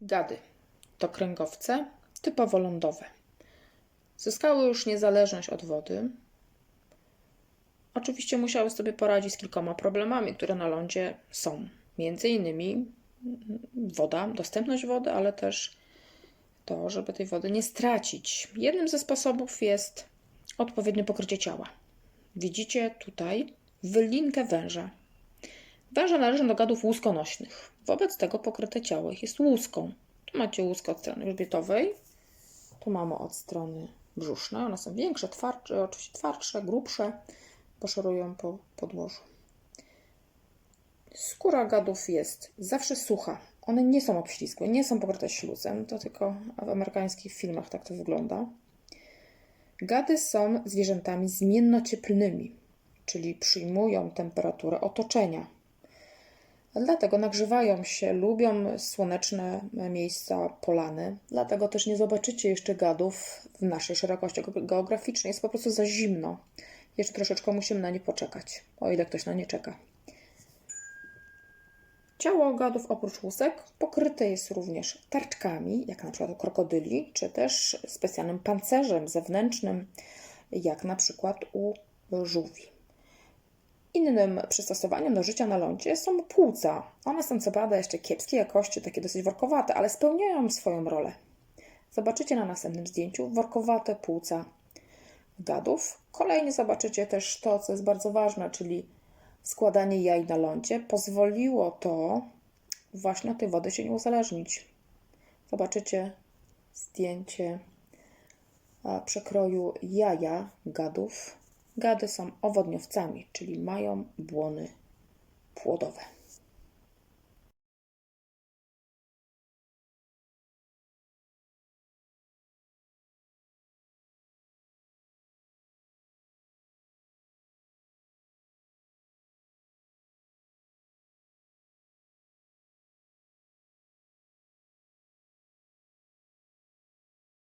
Gady to kręgowce typowo lądowe. Zyskały już niezależność od wody. Oczywiście musiały sobie poradzić z kilkoma problemami, które na lądzie są. Między innymi woda, dostępność wody, ale też to, żeby tej wody nie stracić. Jednym ze sposobów jest odpowiednie pokrycie ciała. Widzicie tutaj wylinkę węża. Węże należą do gadów łuskonośnych. Wobec tego pokryte ciało ich jest łuską. Tu macie łuskę od strony grzbietowej, tu mamy od strony brzusznej. One są większe, twardsze, oczywiście twardsze, grubsze, poszerują po podłożu. Skóra gadów jest zawsze sucha. One nie są obślizgłe, nie są pokryte śluzem. To tylko w amerykańskich filmach tak to wygląda. Gady są zwierzętami zmiennocieplnymi, czyli przyjmują temperaturę otoczenia. Dlatego nagrzewają się, lubią słoneczne miejsca, polany. Dlatego też nie zobaczycie jeszcze gadów w naszej szerokości geograficznej. Jest po prostu za zimno. Jeszcze troszeczkę musimy na nie poczekać, o ile ktoś na nie czeka. Ciało gadów oprócz łusek pokryte jest również tarczkami, jak na przykład u krokodyli, czy też specjalnym pancerzem zewnętrznym, jak na przykład u żółwi. Innym przystosowaniem do życia na lądzie są płuca. One są co prawda jeszcze kiepskiej jakości, takie dosyć workowate, ale spełniają swoją rolę. Zobaczycie na następnym zdjęciu workowate płuca gadów. Kolejnie zobaczycie też to, co jest bardzo ważne, czyli składanie jaj na lądzie. Pozwoliło to właśnie od tej wody się nie uzależnić. Zobaczycie zdjęcie przekroju jaja gadów. Gady są owodniowcami, czyli mają błony płodowe.